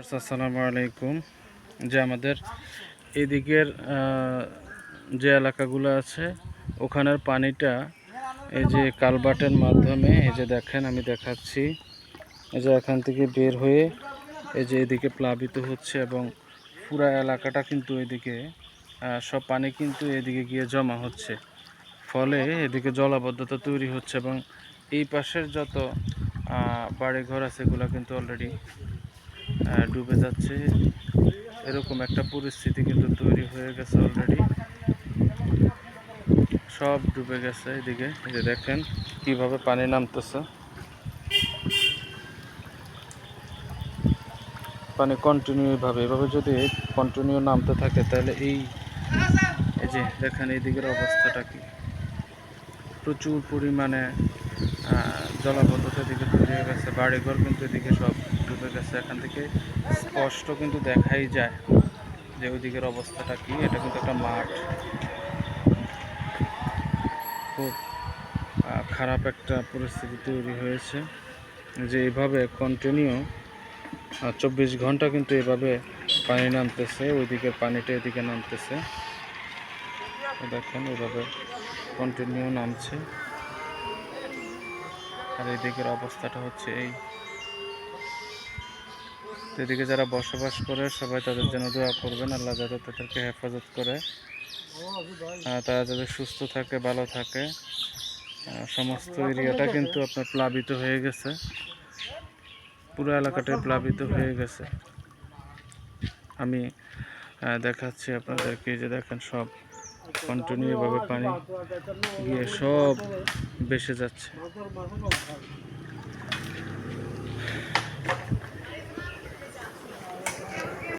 আসসালামু আলাইকুম। যে আমাদের এদিকের যে এলাকাগুলো আছে, ওখানের পানিটা এই যে কালবাটের মাধ্যমে, এই যে দেখেন, আমি দেখাচ্ছি। এই যে এখান থেকে বের হয়ে এই যে এদিকে প্লাবিত হচ্ছে এবং পুরা এলাকাটা কিন্তু এদিকে সব পানি কিন্তু এদিকে গিয়ে জমা হচ্ছে। ফলে এদিকে জলাবদ্ধতা তৈরি হচ্ছে এবং এই পাশের যত বাড়িঘর আছে, এগুলো কিন্তু অলরেডি ডুবে যাচ্ছে। এরকম একটা পরিস্থিতি কিন্তু তৈরি হয়ে গেছে অলরেডি সব ডুবে গেছে এদিকে। এই যে দেখেন কীভাবে পানি নামতেছে। পানি কন্টিনিউ ভাবে। এভাবে যদি কন্টিনিউ নামতে থাকে, তাহলে এই এই যে দেখেন এইদিকের অবস্থাটা কি? প্রচুর পরিমাণে জলাবদ্ধতা দিকে তৈরি হয়ে গেছে, বাড়িঘর কিন্তু এদিকে সব ডুবে গেছে। এখান থেকে স্পষ্ট কিন্তু দেখাই যায় যে ওই দিকের অবস্থাটা কি, এটা কিন্তু একটা মাঠ। খুব খারাপ একটা পরিস্থিতি তৈরি হয়েছে যে এইভাবে কন্টিনিউ চব্বিশ ঘণ্টা কিন্তু এভাবে পানি নামতেছে, ওইদিকে পানিটা এদিকে নামতেছে। দেখেন এভাবে কন্টিনিউ নামছে। আর এই দিকের অবস্থাটা হচ্ছে এই। এদিকে যারা বসবাস করে, সবাই তাদের জন্য দোয়া করবেন। আল্লাহ যাতে তাদেরকে হেফাজত করে। তারা যাতে সুস্থ থাকে, ভালো থাকে। সমস্ত এরিয়াটা কিন্তু আপনার প্লাবিত হয়ে গেছে। পুরো এলাকাটাই প্লাবিত হয়ে গেছে। আমি দেখাচ্ছি আপনাদেরকে যে দেখেন সব। কন্টিনিউ ভাবে পানি গিয়ে সব বেসে যাচ্ছে।